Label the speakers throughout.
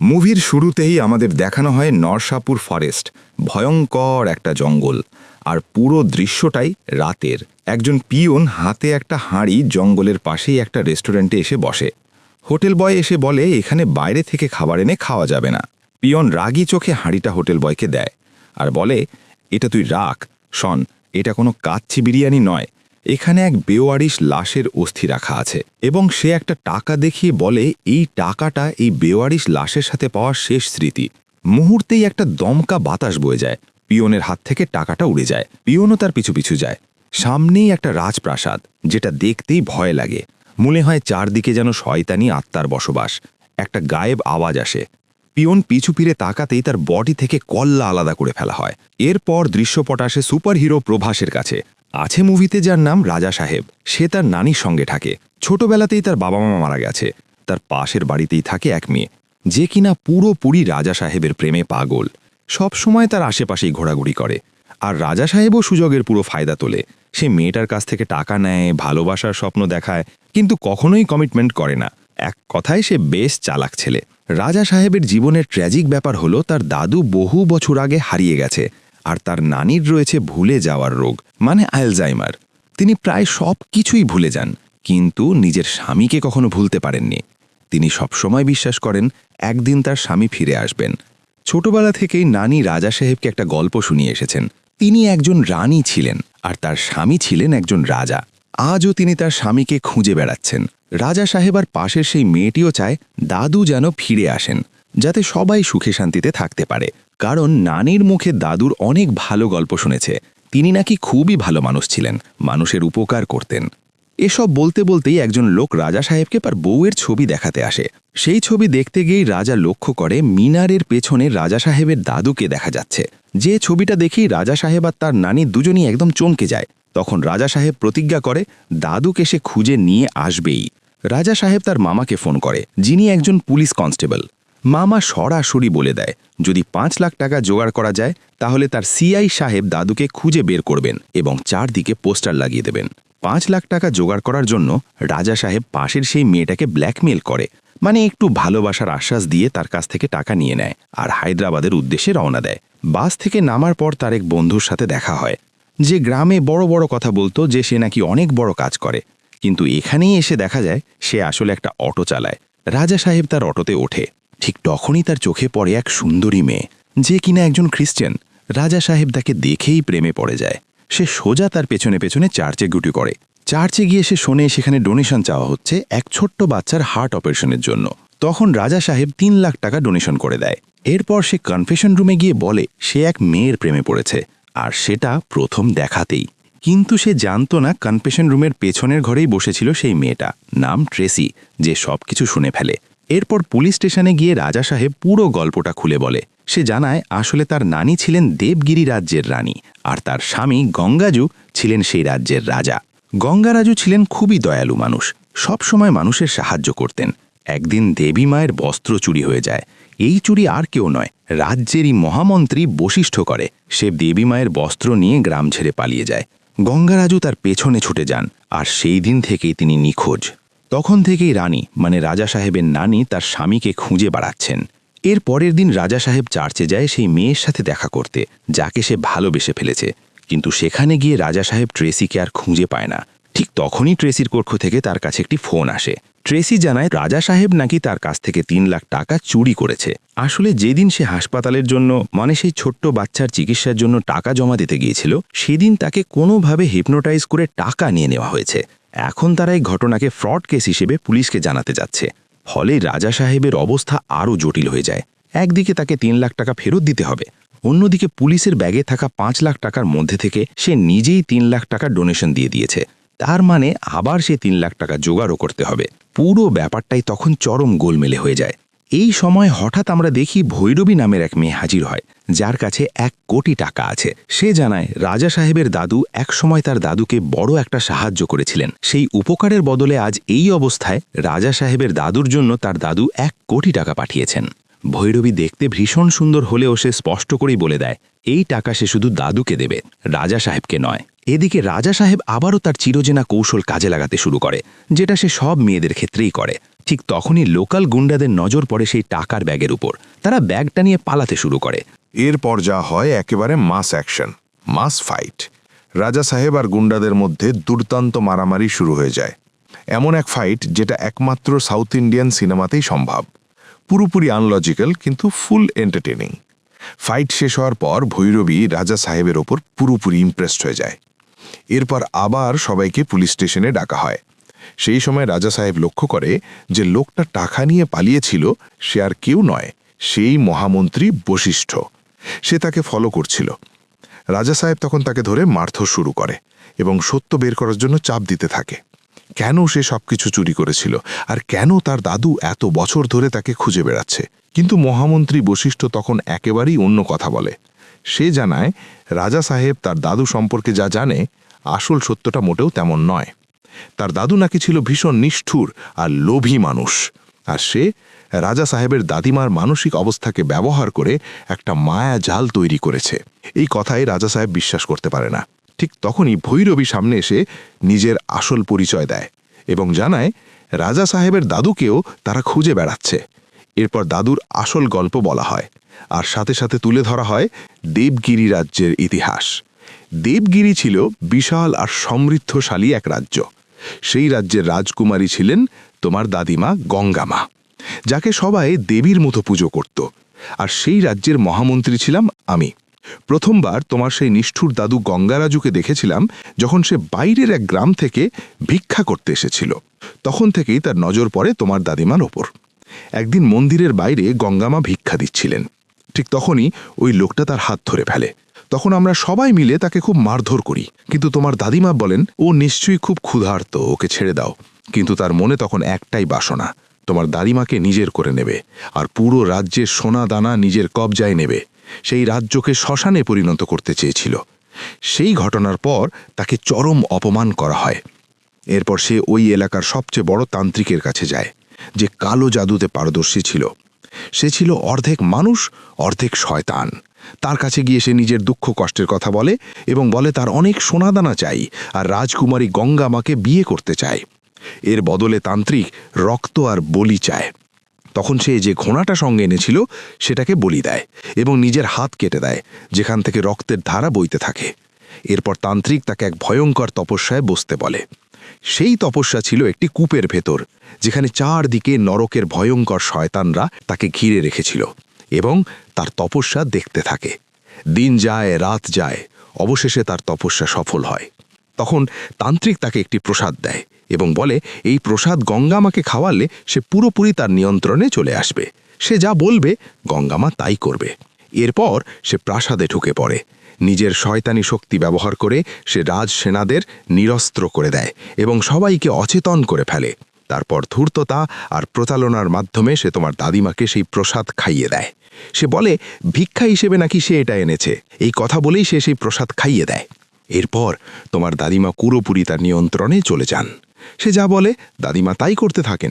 Speaker 1: মুভির শুরুতেই আমাদের দেখানো হয় নরসাপুর ফরেস্ট, ভয়ঙ্কর একটা জঙ্গল। আর পুরো দৃশ্যটাই রাতের। একজন পিয়ন হাতে একটা হাঁড়ি জঙ্গলের পাশেই একটা রেস্টুরেন্টে এসে বসে। হোটেল বয় এসে বলে, এখানে বাইরে থেকে খাবার এনে খাওয়া যাবে না। পিয়ন রাগী চোখে হাঁড়িটা হোটেল বয়কে দেয় আর বলে, এটা তুই রাখ। শন, এটা কোনো কাচ্ছি বিরিয়ানি নয়। এখানে এক বেওয়ারিশ লাশের অস্থি রাখা আছে এবং সে একটা টাকা দেখিয়ে বলে, এই টাকাটা এই বেওয়ারিশ লাশের সাথে পাওয়া শেষ স্মৃতি। মুহূর্তেই একটা দমকা বাতাস বয়ে যায়। পিয়নের হাত থেকে টাকাটা উড়ে যায়। পিয়নও তার পিছু পিছু যায়। সামনেই একটা রাজপ্রাসাদ, যেটা দেখতেই ভয় লাগে। মনে হয় চারদিকে যেন শয়তানি আত্মার বসবাস। একটা গায়েব আওয়াজ আসে। পিয়ন পিছু ফিরে তাকাতেই তার বডি থেকে কল্লা আলাদা করে ফেলা হয়। এরপর দৃশ্যপট আসে সুপারহিরো প্রভাসের কাছে। আছে মুভিতে যার নাম রাজা সাহেব। সে তার নানির সঙ্গে থাকে। ছোটবেলাতেই তার বাবা মা মারা গেছে। তার পাশের বাড়িতেই থাকে এক মেয়ে। যে কিনা পুরোপুরি রাজা সাহেবের প্রেমে পাগল। সব সময় তার আশেপাশেই ঘোরাঘুরি করে। আর রাজা সাহেবও সুযোগের পুরো ফায়দা তোলে। সে মেয়েটার কাছ থেকে টাকা নেয়, ভালোবাসার স্বপ্ন দেখায়, কিন্তু কখনোই কমিটমেন্ট করে না। এক কথায় সে বেশ চালাক ছেলে। রাজা সাহেবের জীবনের ট্র্যাজিক ব্যাপার হলো তার দাদু বহু বছর আগে হারিয়ে গেছে। আর তার নানির রয়েছে ভুলে যাওয়ার রোগ মানে আলজাইমার। তিনি প্রায় সব কিছুই ভুলে যান, কিন্তু নিজের স্বামীকে কখনো ভুলতে পারেননি। তিনি সবসময় বিশ্বাস করেন, একদিন তার স্বামী ফিরে আসবেন। ছোটবেলা থেকেই নানি রাজা সাহেবকে একটা গল্প শুনিয়ে এসেছেন। তিনি একজন রানী ছিলেন, আর তার স্বামী ছিলেন একজন রাজা। আজও তিনি তার স্বামীকে খুঁজে বেড়াচ্ছেন। রাজা সাহেব আর পাশের সেই মেয়েটিও চায় দাদু যেন ফিরে আসেন, যাতে সবাই সুখে শান্তিতে থাকতে পারে। কারণ নানির মুখে দাদুর অনেক ভালো গল্প শুনেছে। তিনি নাকি খুবই ভালো মানুষ ছিলেন, মানুষের উপকার করতেন। এসব বলতে বলতেই একজন লোক রাজা সাহেবকে তার বউয়ের ছবি দেখাতে আসে। সেই ছবি দেখতে গিয়েই রাজা লক্ষ্য করে মিনারের পেছনে রাজা সাহেবের দাদুকে দেখা যাচ্ছে। যে ছবিটা দেখেই রাজা সাহেব আর তার নানি দুজনই একদম চমকে যায়। তখন রাজা সাহেব প্রতিজ্ঞা করে, দাদুকে সে খুঁজে নিয়ে আসবেই। রাজা সাহেব তার মামাকে ফোন করে, যিনি একজন পুলিশ কনস্টেবল। মামা সরাসরি বলে দেয়, যদি পাঁচ লাখ টাকা জোগাড় করা যায়, তাহলে তার সিআই সাহেব দাদুকে খুঁজে বের করবেন এবং চারদিকে পোস্টার লাগিয়ে দেবেন। পাঁচ লাখ টাকা জোগাড় করার জন্য রাজা সাহেব পাশের সেই মেয়েটাকে ব্ল্যাকমেল করে মানে একটু ভালোবাসার আশ্বাস দিয়ে তার কাছ থেকে টাকা নিয়ে নেয় আর হায়দ্রাবাদের উদ্দেশ্যে রওনা দেয়। বাস থেকে নামার পর তার এক বন্ধুর সাথে দেখা হয়। যে গ্রামে বড় বড় কথা বলতো যে সে নাকি অনেক বড় কাজ করে, কিন্তু এখানেই এসে দেখা যায় সে আসলে একটা অটো চালায়। রাজা সাহেব তার অটোতে ওঠে। ঠিক তখনই তার চোখে পড়ে এক সুন্দরী মেয়ে, যে কিনা একজন খ্রিস্টান। রাজা সাহেব তাকে দেখেই প্রেমে পড়ে যায়। সে সোজা তার পেছনে পেছনে চার্চে গুটি করে। চার্চে গিয়ে সে শোনে সেখানে ডোনেশন চাওয়া হচ্ছে এক ছোট্ট বাচ্চার হার্ট অপারেশনের জন্য। তখন রাজা সাহেব তিন লাখ টাকা ডোনেশন করে দেয়। এরপর সে কনফেশন রুমে গিয়ে বলে, সে এক মেয়ের প্রেমে পড়েছে, আর সেটা প্রথম দেখাতেই। কিন্তু সে জানতো না কনফেশন রুমের পেছনের ঘরেই বসেছিল সেই মেয়েটা। নাম ট্রেসি, যে সবকিছু শুনে ফেলে। এরপর পুলিশ স্টেশনে গিয়ে রাজা সাহেব পুরো গল্পটা খুলে বলে। সে জানায়, আসলে তার নানি ছিলেন দেবগিরি রাজ্যের রানী, আর তার স্বামী গঙ্গাজু ছিলেন সেই রাজ্যের রাজা। গঙ্গারাজু ছিলেন খুবই দয়ালু মানুষ, সব সময় মানুষের সাহায্য করতেন। একদিন দেবী মায়ের বস্ত্র চুরি হয়ে যায়। এই চুরি আর কেউ নয়, রাজ্যেরই মহামন্ত্রী বশিষ্ঠ করে। সে দেবী মায়ের বস্ত্র নিয়ে গ্রাম ছেড়ে পালিয়ে যায়। গঙ্গারাজু তার পেছনে ছুটে যান, আর সেই দিন থেকেই তিনি নিখোঁজ। তখন থেকেই রানী মানে রাজা সাহেবের নানি তার স্বামীকে খুঁজে বাড়াচ্ছেন। এর পরের দিন রাজা সাহেব চার্চে যায় সেই মেয়ের সাথে দেখা করতে, যাকে সে ভালোবেসে ফেলেছে। কিন্তু সেখানে গিয়ে রাজা সাহেব ট্রেসিকে আর খুঁজে পায় না। ঠিক তখনই ট্রেসির কক্ষ থেকে তার কাছে একটি ফোন আসে। ট্রেসি জানায়, রাজা সাহেব নাকি তার কাছ থেকে তিন লাখ টাকা চুরি করেছে। আসলে যেদিন সে হাসপাতালের জন্য মানে সেই ছোট্ট বাচ্চার চিকিৎসার জন্য টাকা জমা দিতে গিয়েছিল, সেদিন তাকে কোনোভাবে হিপনোটাইজ করে টাকা নিয়ে নেওয়া হয়েছে। এখন তারা এই ঘটনাকে ফ্রড কেস হিসেবে পুলিশকে জানাতে যাচ্ছে। ফলে রাজা সাহেবের অবস্থা আরও জটিল হয়ে যায়। একদিকে তাকে তিন লাখ টাকা ফেরত দিতে হবে, অন্যদিকে পুলিশের ব্যাগে থাকা পাঁচ লাখ টাকার মধ্যে থেকে সে নিজেই তিন লাখ টাকা ডোনেশন দিয়ে দিয়েছে। তার মানে আবার সে তিন লাখ টাকা জোগাড়ও করতে হবে। পুরো ব্যাপারটাই তখন চরম গোলমেলে হয়ে যায়। এই সময় হঠাৎ আমরা দেখি ভৈরবী নামের এক মেয়ে হাজির হয়, যার কাছে এক কোটি টাকা আছে। সে জানায়, রাজা সাহেবের দাদু এক সময় তার দাদুকে বড় একটা সাহায্য করেছিলেন। সেই উপকারের বদলে আজ এই অবস্থায় রাজা সাহেবের দাদুর জন্য তার দাদু এক কোটি টাকা পাঠিয়েছেন। ভৈরবী দেখতে ভীষণ সুন্দর হলেও সে স্পষ্ট করেই বলে দেয়, এই টাকা সে শুধু দাদুকে দেবে, রাজা সাহেবকে নয়। এদিকে রাজা সাহেব আবারও তার চিরজেনা কৌশল কাজে লাগাতে শুরু করে, যেটা সে সব মেয়েদের ক্ষেত্রেই করে।
Speaker 2: ঠিক তখনই লোকাল গুন্ডাদের নজর পড়ে সেই টাকার ব্যাগের উপর। তারা ব্যাগটা নিয়ে পালাতে শুরু করে।
Speaker 3: এরপর যা হয় একেবারে মাস অ্যাকশন, মাস ফাইট। রাজা সাহেব আর গুন্ডাদের মধ্যে দুর্দান্ত মারামারি শুরু হয়ে যায়। এমন এক ফাইট যেটা একমাত্র সাউথ ইন্ডিয়ান সিনেমাতেই সম্ভব। পুরোপুরি আনলজিক্যাল, কিন্তু ফুল এন্টারটেনিং ফাইট শেষ হওয়ার পর ভৈরবী রাজা সাহেবের ওপর পুরোপুরি ইমপ্রেসড হয়ে যায়। এরপর আবার সবাইকে পুলিশ স্টেশনে ডাকা হয়। সেই সময় রাজা সাহেব লক্ষ্য করে যে লোকটা টাকা নিয়ে পালিয়েছিল, সে আর কেউ নয়, সেই মহামন্ত্রী বশিষ্ঠ। সে তাকে ফলো করছিল। রাজা সাহেব তখন তাকে ধরে মারধর শুরু করে এবং সত্য বের করার জন্য চাপ দিতে থাকে। কেন সে সবকিছু চুরি করেছিল? আর কেন তার দাদু এত বছর ধরে তাকে খুঁজে বেড়াচ্ছে? কিন্তু মহামন্ত্রী বশিষ্ঠ তখন একেবারেই অন্য কথা বলে। সে জানায়, রাজা সাহেব তার দাদু সম্পর্কে যা জানে, আসল সত্যটা মোটেও তেমন নয়। তার দাদু নাকি ছিল ভীষণ নিষ্ঠুর আর লোভী মানুষ। আর সে রাজা সাহেবের দাদিমার মানসিক অবস্থাকে ব্যবহার করে একটা মায়া জাল তৈরি করেছে। এই কথায় রাজা সাহেব বিশ্বাস করতে পারে না। ঠিক তখনই ভৈরবী সামনে এসে নিজের আসল পরিচয় দেয় এবং জানায়, রাজা সাহেবের দাদুকেও তারা খুঁজে বেড়াচ্ছে। এরপর দাদুর আসল গল্প বলা হয়। আর সাথে সাথে তুলে ধরা হয় দেবগিরি রাজ্যের ইতিহাস। দেবগিরি ছিল বিশাল আর সমৃদ্ধশালী এক রাজ্য। সেই রাজ্যের রাজকুমারী ছিলেন তোমার দাদিমা গঙ্গামা, যাকে সবাই দেবীর মতো পুজো করত। আর সেই রাজ্যের মহামন্ত্রী ছিলাম আমি। প্রথমবার তোমার সেই নিষ্ঠুর দাদু গঙ্গারাজুকে দেখেছিলাম যখন সে বাইরের এক গ্রাম থেকে ভিক্ষা করতে এসেছিল। তখন থেকেই তার নজর পড়ে তোমার দাদিমার ওপর। একদিন মন্দিরের বাইরে গঙ্গামা ভিক্ষা দিচ্ছিলেন। ঠিক তখনই ওই লোকটা তার হাত ধরে ফেলে। তখন আমরা সবাই মিলে তাকে খুব মারধর করি। কিন্তু তোমার দাদিমা বলেন, ও নিশ্চয়ই খুব ক্ষুধার্ত, ওকে ছেড়ে দাও। কিন্তু তার মনে তখন একটাই বাসনা, তোমার দাদিমাকে নিজের করে নেবে, আর পুরো রাজ্যের সোনা দানা নিজের কবজায় নেবে। সেই রাজ্যকে শ্মশানে পরিণত করতে চেয়েছিল। সেই ঘটনার পর তাকে চরম অপমান করা হয়। এরপর সে ওই এলাকার সবচেয়ে বড় তান্ত্রিকের কাছে যায়, যে কালো জাদুতে পারদর্শী ছিল। সে ছিল অর্ধেক মানুষ, অর্ধেক শয়তান। তার কাছে গিয়ে সে নিজের দুঃখ কষ্টের কথা বলে এবং বলে, তার অনেক সোনাদানা চাই আর রাজকুমারী গঙ্গা মাকে বিয়ে করতে চায়। এর বদলে তান্ত্রিক রক্ত আর বলি চায়। তখন সে যে ঘোড়াটা সঙ্গে এনেছিল, সেটাকে বলি দেয় এবং নিজের হাত কেটে দেয়, যেখান থেকে রক্তের ধারা বইতে থাকে। এরপর তান্ত্রিক তাকে এক ভয়ঙ্কর তপস্যায় বসতে বলে। সেই তপস্যা ছিল একটি কূপের ভেতর, যেখানে চারদিকে নরকের ভয়ঙ্কর শয়তানরা তাকে ঘিরে রেখেছিল এবং তার তপস্যা দেখতে থাকে। দিন যায়, রাত যায়, অবশেষে তার তপস্যা সফল হয়। তখন তান্ত্রিক তাকে একটি প্রসাদ দেয় এবং বলে, এই প্রসাদ গঙ্গামাকে খাওয়ালে সে পুরোপুরি তার নিয়ন্ত্রণে চলে আসবে। সে যা বলবে গঙ্গামা তাই করবে। এরপর সে প্রাসাদে ঢুকে পড়ে। নিজের শয়তানি শক্তি ব্যবহার করে সে রাজ সেনাদের নিরস্ত্র করে দেয় এবং সবাইকে অচেতন করে ফেলে। তারপর ধূর্ততা আর প্রতারণার মাধ্যমে সে তোমার দাদিমাকে সেই প্রসাদ খাইয়ে দেয়। সে বলে, ভিক্ষা হিসেবে নাকি সে এটা এনেছে। এই কথা বলেই সে সেই প্রসাদ খাইয়ে দেয়। এরপর তোমার দাদিমা পুরোপুরি তার নিয়ন্ত্রণে চলে যান। সে যা বলে, দাদিমা তাই করতে থাকেন।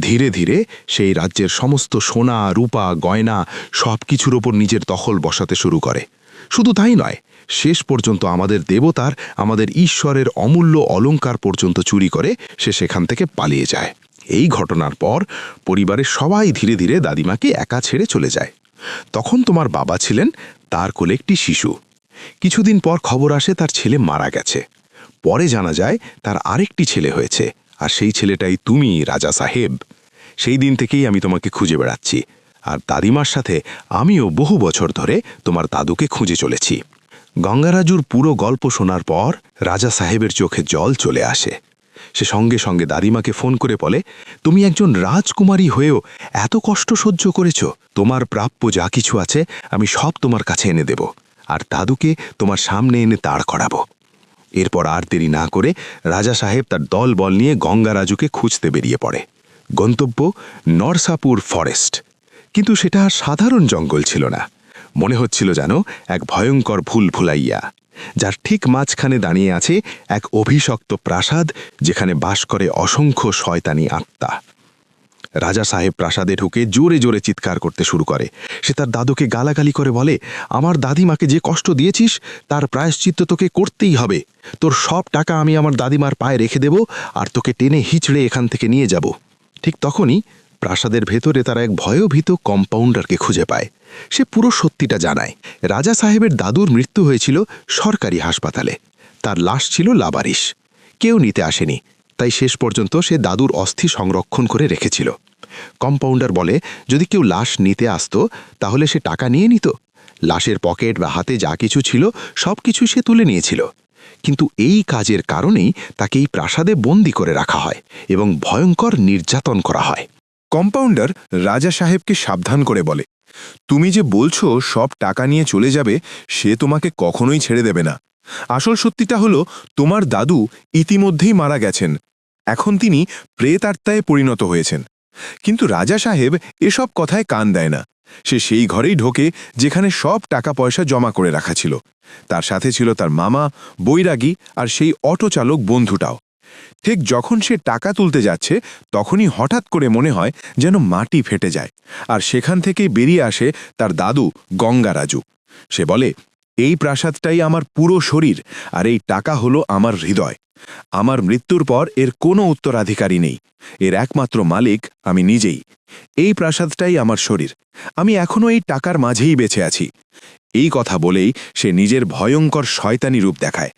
Speaker 3: ধীরে ধীরে সেই রাজ্যের সমস্ত সোনা, রূপা, গয়না সব কিছুর ওপর নিজের দখল বসাতে শুরু করে। শুধু তাই নয়, শেষ পর্যন্ত আমাদের দেবতার, আমাদের ঈশ্বরের অমূল্য অলংকার পর্যন্ত চুরি করে সে সেখান থেকে পালিয়ে যায়। এই ঘটনার পর পরিবারের সবাই ধীরে ধীরে দাদিমাকে একা ছেড়ে চলে যায়। তখন তোমার বাবা ছিলেন তার কোলে একটি শিশু। কিছুদিন পর খবর আসে তার ছেলে মারা গেছে। পরে জানা যায় তার আরেকটি ছেলে হয়েছে, আর সেই ছেলেটাই তুমি, রাজা সাহেব। সেই দিন থেকেই আমি তোমাকে খুঁজে বেড়াচ্ছি, আর দাদিমার সাথে আমিও বহু বছর ধরে তোমার দাদুকে খুঁজে চলেছি। গঙ্গারাজুর পুরো গল্প শোনার পর রাজা সাহেবের চোখে জল চলে আসে। সে সঙ্গে সঙ্গে দাদিমাকে ফোন করে বলে, তুমি একজন রাজকুমারী হয়েও এত কষ্ট সহ্য করেছ। তোমার প্রাপ্য যা কিছু আছে আমি সব তোমার কাছে এনে দেব। আর দাদুকে তোমার সামনে এনে তাড় করাবো। এরপর আর দেরি না করে রাজা সাহেব তার দল বল নিয়ে গঙ্গারাজুকে খুঁজতে বেরিয়ে পড়ে। গন্তব্য নরসাপুর ফরেস্ট। কিন্তু সেটা সাধারণ জঙ্গল ছিল না। মনে হচ্ছিল যেন এক ভয়ঙ্কর ভুল ভুলাইয়া। যার ঠিক মাঝখানে দাঁড়িয়ে আছে এক অভিশক্ত প্রাসাদ, যেখানে বাস করে অসংখ্য শয়তানি আত্মা। রাজা সাহেব প্রাসাদে ঢুকে জোরে জোরে চিৎকার করতে শুরু করে। সে তার দাদুকে গালাগালি করে বলে, আমার দাদিমাকে যে কষ্ট দিয়েছিস, তার প্রায়শ্চিত্ত তোকে করতেই হবে। তোর সব টাকা আমি আমার দাদিমার পায়ে রেখে দেব আর তোকে টেনে হিচড়ে এখান থেকে নিয়ে যাব।
Speaker 2: ঠিক তখনই প্রাসাদের ভেতরে তারা এক ভয়ভীত কম্পাউন্ডারকে খুঁজে পায়। সে পুরো সত্যিটা জানায়। রাজা সাহেবের দাদুর মৃত্যু হয়েছিল সরকারি হাসপাতালে। তার লাশ ছিল লাবারিশ। কেউ নিতে আসেনি। তাই শেষ পর্যন্ত সে দাদুর অস্থি সংরক্ষণ করে রেখেছিল। কম্পাউন্ডার বলে, যদি কেউ লাশ নিতে আসতো, তাহলে সে টাকা নিয়ে নিত। লাশের পকেট বা হাতে যা কিছু ছিল, সব কিছুই সে তুলে নিয়েছিল। কিন্তু এই কাজের কারণেই তাকে এই প্রাসাদে বন্দি করে রাখা হয় এবং ভয়ঙ্কর নির্যাতন করা হয়।
Speaker 4: কম্পাউন্ডার রাজা সাহেবকে সাবধান করে বলে, তুমি যে বলছো সব টাকা নিয়ে চলে যাবে, সে তোমাকে কখনোই ছেড়ে দেবে না। আসল সত্যিটা হলো, তোমার দাদু ইতিমধ্যেই মারা গেছেন। এখন তিনি প্রেত আত্মায় পরিণত হয়েছেন। কিন্তু রাজা সাহেব এসব কথায় কান দেয় না। সে সেই ঘরেই ঢোকে, যেখানে সব টাকা পয়সা জমা করে রাখা ছিল। তার সাথে ছিল তার মামা, বৈরাগী আর সেই অটো চালক বন্ধুটাও। ঠিক যখন সে টাকা তুলতে যাচ্ছে, তখনই হঠাৎ করে মনে হয় যেন মাটি ফেটে যায়, আর সেখান থেকেই বেরিয়ে আসে তার দাদু গঙ্গারাজু। সে বলে, এই প্রাসাদটাই আমার পুরো শরীর, আর এই টাকা হলো আমার হৃদয়। আমার মৃত্যুর পর এর কোনো উত্তরাধিকারী নেই। এর একমাত্র মালিক আমি নিজেই। এই প্রাসাদটাই আমার শরীর। আমি এখনও এই টাকার মাঝেই বেঁচে আছি। এই কথা বলেই সে নিজের ভয়ঙ্কর শয়তানি রূপ দেখায়।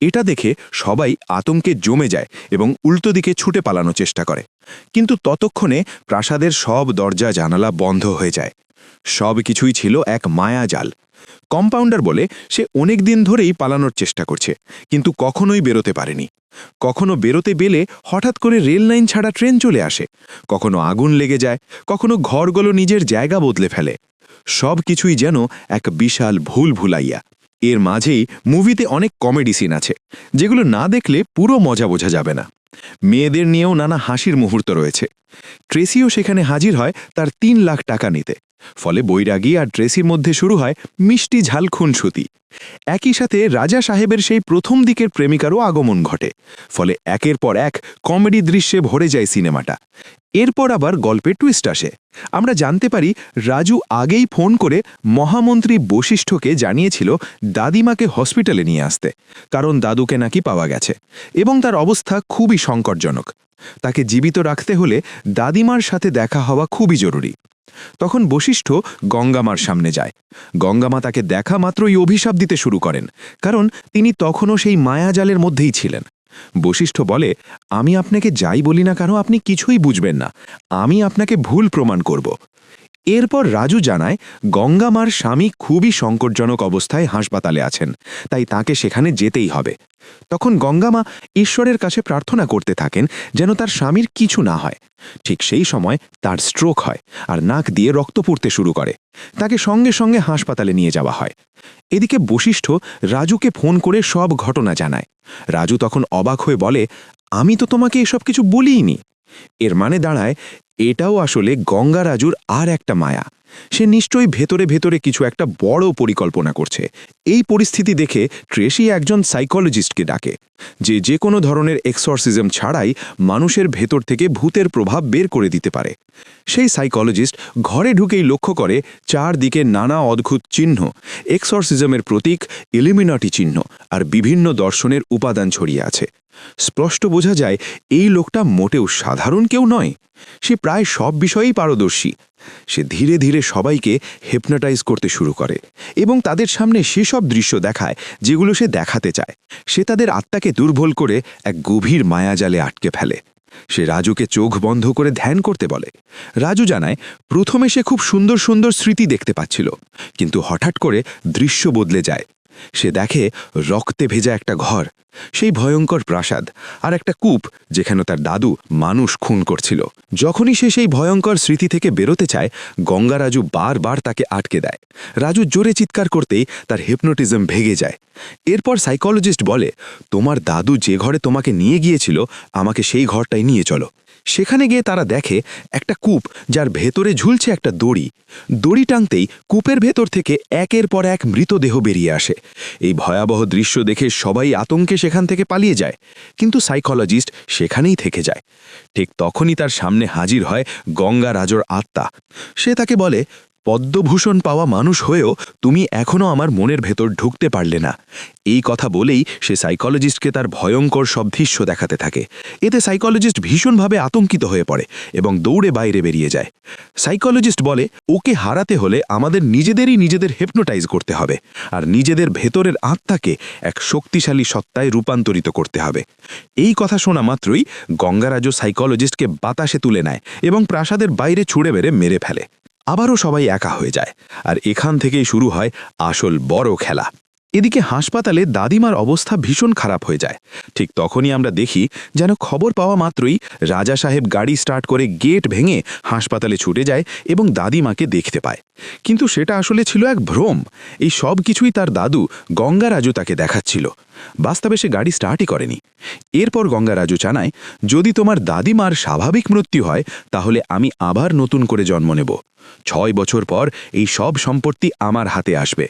Speaker 4: এটা দেখে সবাই আতঙ্কে জমে যায় এবং উল্টো দিকে ছুটে পালানোর চেষ্টা করে। কিন্তু ততক্ষণে প্রাসাদের সব দরজা, জানালা বন্ধ হয়ে যায়। সব কিছুই ছিল এক মায়াজাল কম্পাউন্ডার বলে সে অনেক দিন ধরেই পালানোর চেষ্টা করছে, কিন্তু কখনোই বেরোতে পারেনি। কখনো বেরোতে বেলে হঠাৎ করে রেল লাইন ছাড়া ট্রেন চলে আসে। কখনো আগুন লেগে যায়, কখনো ঘরগুলো নিজের জায়গা বদলে ফেলে। সব কিছুই যেন এক বিশাল ভুল ভুলাইয়া। এর মাঝেই মুভিতে অনেক কমেডি সিন আছে, যেগুলো না দেখলে পুরো মজা বোঝা যাবে না। মেয়েদের নিয়েও নানা হাসির মুহূর্ত রয়েছে। ট্রেসিও সেখানে হাজির হয় তার তিন লাখ টাকা নিতে। ফলে বৈরাগী আর ট্রেসির মধ্যে শুরু হয় মিষ্টি ঝাল খুনসুতি একই সাথে রাজা সাহেবের সেই প্রথম দিকের প্রেমিকারও আগমন ঘটে, ফলে একের পর এক কমেডি দৃশ্যে ভরে যায় সিনেমাটা। এরপর আবার গল্পে টুইস্ট আসে। আমরা জানতে পারি রাজু আগেই ফোন করে মহামন্ত্রী বশিষ্ঠকে জানিয়েছিল দাদিমাকে হসপিটালে নিয়ে আসতে, কারণ দাদুকে নাকি পাওয়া গেছে, এবং তার অবস্থা খুবই সংকটজনক। তাকে জীবিত রাখতে হলে দাদিমার সাথে দেখা হওয়া খুবই জরুরি। তখন বশিষ্ঠ গঙ্গামার সামনে যায়। গঙ্গামা তাকে দেখা মাত্রই অভিশাপ দিতে শুরু করেন, কারণ তিনি তখনও সেই মায়াজালের মধ্যেই ছিলেন। বশিষ্ঠ বলে, আমি আপনাকে যাই বলি না কেন, আপনি কিছুই বুঝবেন না। আমি আপনাকে ভুল প্রমাণ করব। এরপর রাজু জানায়, গঙ্গামার স্বামী খুবই সংকটজনক অবস্থায় হাসপাতালে আছেন, তাই তাকে সেখানে যেতেই হবে। তখন গঙ্গামা ঈশ্বরের কাছে প্রার্থনা করতে থাকেন যেন তার স্বামীর কিছু না হয়। ঠিক সেই সময় তার স্ট্রোক হয় আর নাক দিয়ে রক্ত পড়তে শুরু করে। তাকে সঙ্গে সঙ্গে হাসপাতালে নিয়ে যাওয়া হয়। এদিকে বশিষ্ঠ রাজুকে ফোন করে সব ঘটনা জানায়। রাজু তখন অবাক হয়ে বলে, আমি তো তোমাকে এসব কিছু বলিইনি। এর মানে দাঁড়ায় এটাও আসলে গঙ্গারাজুর আর একটা মায়া। সে নিশ্চয়ই ভেতরে ভেতরে কিছু একটা বড় পরিকল্পনা করছে। এই পরিস্থিতি দেখে ট্রেসি একজন সাইকোলজিস্টকে ডাকে, যে যে কোনো ধরনের এক্সরসিজম ছাড়াই মানুষের ভেতর থেকে ভূতের প্রভাব বের করে দিতে পারে। সেই সাইকোলজিস্ট ঘরে ঢুকেই লক্ষ্য করে চারদিকে নানা অদ্ভুত চিহ্ন, এক্সরসিজমের প্রতীক ইলিমিনাটি চিহ্ন আর বিভিন্ন দর্শনের উপাদান ছড়িয়ে আছে। স্পষ্ট বোঝা যায় এই লোকটা মোটেও সাধারণ কেউ নয়। সে প্রায় সব বিষয়েই পারদর্শী। সে ধীরে ধীরে সবাইকে হেপনাটাইজ করতে শুরু করে এবং তাদের সামনে সেসব দৃশ্য দেখায় যেগুলো সে দেখাতে চায়। সে তাদের আত্মাকে দুর্বল করে এক গভীর মায়াজালে আটকে ফেলে। সে রাজুকে চোখ বন্ধ করে ধ্যান করতে বলে। রাজু জানায়, প্রথমে সে খুব সুন্দর সুন্দর স্মৃতি দেখতে পাচ্ছিল, কিন্তু হঠাৎ করে দৃশ্য বদলে যায়। সে দেখে রক্তে ভেজা একটা ঘর, সেই ভয়ঙ্কর প্রাসাদ আর একটা কূপ যেখানে তার দাদু মানুষ খুন করছিল। যখনই সে সেই ভয়ঙ্কর স্মৃতি থেকে বেরোতে চায় গঙ্গা রাজু বারবার তাকে আটকে দেয়। রাজু জোরে চিৎকার করতেই তার হিপনোটিজম ভেঙে যায়। এরপর সাইকোলজিস্ট বলে, তোমার দাদু যে ঘরে তোমাকে নিয়ে গিয়েছিল, আমাকে সেই ঘরটাই নিয়ে চলো। সেখানে গিয়ে তারা দেখে একটা কূপ, যার ভেতরে ঝুলছে একটা দড়ি। দড়ি টানতেই কূপের ভেতর থেকে একের পর এক মৃতদেহ বেরিয়ে আসে। এই ভয়াবহ দৃশ্য দেখে সবাই আতঙ্কে সেখান থেকে পালিয়ে যায়, কিন্তু সাইকোলজিস্ট সেখানেই থেকে যায়। ঠিক তখনই তার সামনে হাজির হয় গঙ্গা রাজর আত্মা। সে তাকে বলে
Speaker 2: পদ্মভূষণ পাওয়া মানুষ হয়েও তুমি এখনও আমার মনের ভেতর ঢুকতে পারলে না। এই কথা বলেই সে সাইকোলজিস্টকে তার ভয়ঙ্কর সব দৃশ্য দেখাতে থাকে। এতে সাইকোলজিস্ট ভীষণভাবে আতঙ্কিত হয়ে পড়ে এবং দৌড়ে বাইরে বেরিয়ে যায়। সাইকোলজিস্ট বলে, ওকে হারাতে হলে আমাদের নিজেদেরই নিজেদের হেপনোটাইজ করতে হবে আর নিজেদের ভেতরের আত্মাকে এক শক্তিশালী সত্তায় রূপান্তরিত করতে হবে। এই কথা শোনা মাত্রই গঙ্গারাজও সাইকোলজিস্টকে বাতাসে তুলে নেয় এবং প্রাসাদের বাইরে ছুড়ে বেড়ে মেরে ফেলে। আবারও সবাই একা হয়ে যায়। আর এখান থেকেই শুরু হয় আসল বড় খেলা। এদিকে হাসপাতালে দাদিমার অবস্থা ভীষণ খারাপ হয়ে যায়। ঠিক তখনই আমরা দেখি যেন খবর পাওয়া মাত্রই রাজা সাহেব গাড়ি স্টার্ট করে গেট ভেঙে হাসপাতালে ছুটে যায় এবং দাদিমাকে দেখতে পায়। কিন্তু সেটা আসলে ছিল এক ভ্রম। এই সব কিছুই তার দাদু গঙ্গারাজু তাকে দেখাচ্ছিল। বাস্তবে সে গাড়ি স্টার্টই করেনি। এরপর গঙ্গারাজু জানায় যদি তোমার দাদিমার স্বাভাবিক মৃত্যু হয়, তাহলে আমি আবার নতুন করে জন্ম নেব। ছয় বছর পর এই সব সম্পত্তি আমার হাতে আসবে।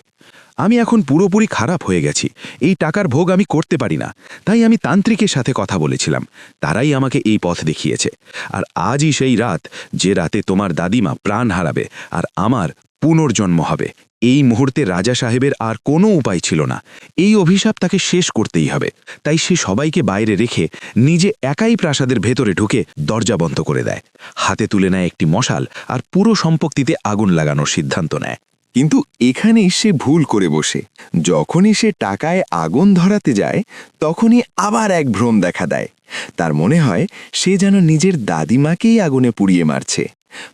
Speaker 2: আমি এখন পুরোপুরি খারাপ হয়ে গেছি। এই টাকার ভোগ আমি করতে পারি না। তাই আমি তান্ত্রিকের সাথে কথা বলেছিলাম। তারাই আমাকে এই পথ দেখিয়েছে। আর আজই সেই রাত যে রাতে তোমার দাদিমা প্রাণ হারাবে, আর আমার পুনর্জন্ম হবে। এই মুহূর্তে রাজা সাহেবের আর কোনো উপায় ছিল না। এই অভিশাপ তাকে শেষ করতেই হবে। তাই সে সবাইকে বাইরে রেখে নিজে একাই প্রাসাদের ভেতরে ঢুকে দরজা বন্ধ করে দেয়। হাতে তুলে নেয় একটি মশাল আর পুরো সম্পত্তিতে আগুন লাগানোর সিদ্ধান্ত নেয়।
Speaker 1: কিন্তু এখানেই সে ভুল করে বসে। যখনই সে টাকায় আগুন ধরাতে যায়, তখনই আবার এক ভ্রম দেখা দেয়। তার মনে হয় সে যেন নিজের দাদিমাকেই আগুনে পুড়িয়ে মারছে।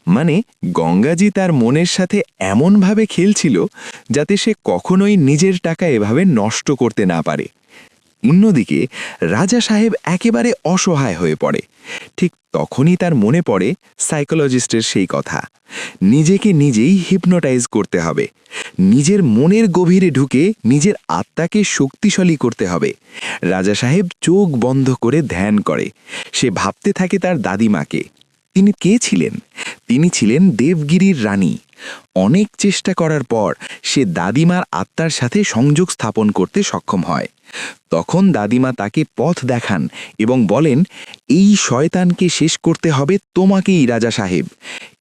Speaker 1: মানে গঙ্গাজি তার মনের সাথে এমনভাবে খেলছিল যাতে সে কখনোই নিজের টাকা এভাবে নষ্ট করতে না পারে। অন্যদিকে রাজা সাহেব একেবারে অসহায় হয়ে পড়ে। ঠিক তখনই তার মনে পড়ে সাইকোলজিস্টের সেই কথা, নিজেকে নিজেই হিপনোটাইজ করতে হবে, নিজের মনের গভীরে ঢুকে নিজের আত্মাকে শক্তিশালী করতে হবে। রাজা সাহেব চোখ বন্ধ করে ধ্যান করে, সে ভাবতে থাকে তার দাদিমাকে তিনি কে ছিলেন? তিনি ছিলেন দেবগিরির রানী। অনেক চেষ্টা করার পর সে দাদিমার আত্মার সাথে সংযোগ স্থাপন করতে সক্ষম হয়। তখন দাদিমা তাকে পথ দেখান এবং বলেন, এই শয়তানকে শেষ করতে হবে তোমাকেই, রাজা সাহেব।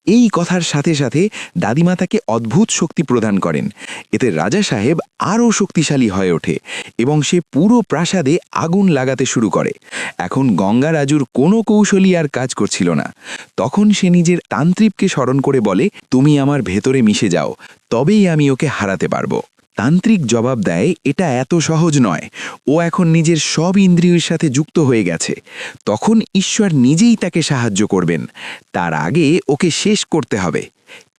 Speaker 1: এই কথার সাথে সাথে দাদিমা তাকে অদ্ভুত শক্তি প্রদান করেন। এতে রাজা সাহেব আরও শক্তিশালী হয়ে ওঠে এবং সে পুরো প্রাসাদে আগুন লাগাতে শুরু করে। এখন গঙ্গারাজুর কোনো কৌশলই আর কাজ করছিল না। তখন সে নিজের তান্ত্রিককে স্মরণ করে বলে, তুমি আমার ভেতরে মিশে যাও, তবেই আমি ওকে হারাতে পারব। তান্ত্রিক জবাব দেয়, এটা এত সহজ নয়। ও এখন নিজের সব ইন্দ্রিয়ের সাথে যুক্ত হয়ে গেছে। তখন ঈশ্বর নিজেই তাকে সাহায্য করবেন। তার আগে ওকে শেষ করতে হবে।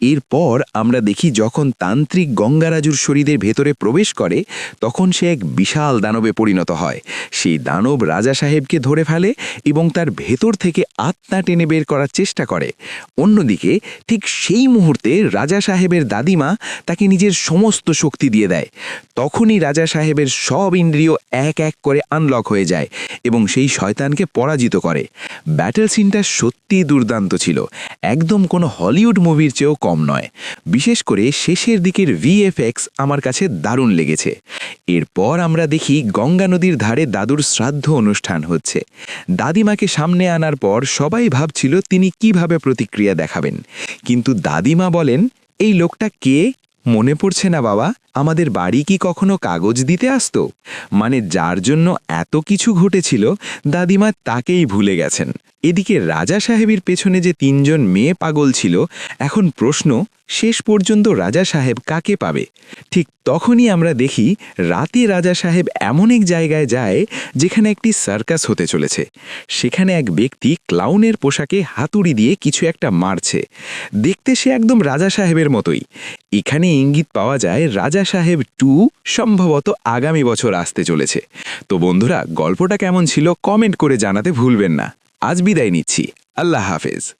Speaker 1: এরপর আমরা দেখি যখন তান্ত্রিক গঙ্গারাজুর শরীরের ভেতরে প্রবেশ করে, তখন সে এক বিশাল দানবে পরিণত হয়। সেই দানব রাজা সাহেবকে ধরে ফেলে এবং তার ভেতর থেকে আত্মা টেনে বের করার চেষ্টা করে। অন্যদিকে, ঠিক সেই মুহূর্তে রাজা সাহেবের দাদিমা তাকে নিজের সমস্ত শক্তি দিয়ে দেয়। তখনই রাজা সাহেবের সব ইন্দ্রিয় এক এক করে আনলক হয়ে যায় এবং সেই শয়তানকে পরাজিত করে। ব্যাটেল সিনটা সত্যিই দুর্দান্ত ছিল। একদম কোনো হলিউড মুভির চেয়েও কম নয়। বিশেষ করে শেষের দিকের ভিএফএক্স আমার কাছে দারুণ লেগেছে। এরপর আমরা দেখি গঙ্গা নদীর ধারে দাদুর শ্রাদ্ধ অনুষ্ঠান হচ্ছে। দাদিমাকে সামনে আনার পর সবাই ভাবছিল তিনি কীভাবে প্রতিক্রিয়া দেখাবেন। কিন্তু দাদিমা বলেন, এই লোকটা কে? মনে পড়ছে না বাবা? আমাদের বাড়ি কি কখনো কাগজ দিতে আসতো? মানে যার জন্য এত কিছু ঘটেছিল, দাদিমা তাকেই ভুলে গেছেন। এদিকে রাজা সাহেবের পেছনে যে তিনজন মেয়ে পাগল ছিল, এখন প্রশ্ন শেষ পর্যন্ত রাজা সাহেব কাকে পাবে? ঠিক তখনই আমরা দেখি রাতে রাজা সাহেব এমন এক জায়গায় যায় যেখানে একটি সার্কাস হতে চলেছে। সেখানে এক ব্যক্তি ক্লাউনের পোশাকে হাতুড়ি দিয়ে কিছু একটা মারছে। দেখতে সে একদম রাজা সাহেবের মতোই। এখানে ইঙ্গিত পাওয়া যায় রাজা সাহেব টু সম্ভবত আগামী বছর আসতে চলেছে। তো বন্ধুরা, গল্পটা কেমন ছিল কমেন্ট করে জানাতে ভুলবেন না। আজ বিদায় নিচ্ছি। আল্লাহ হাফেজ।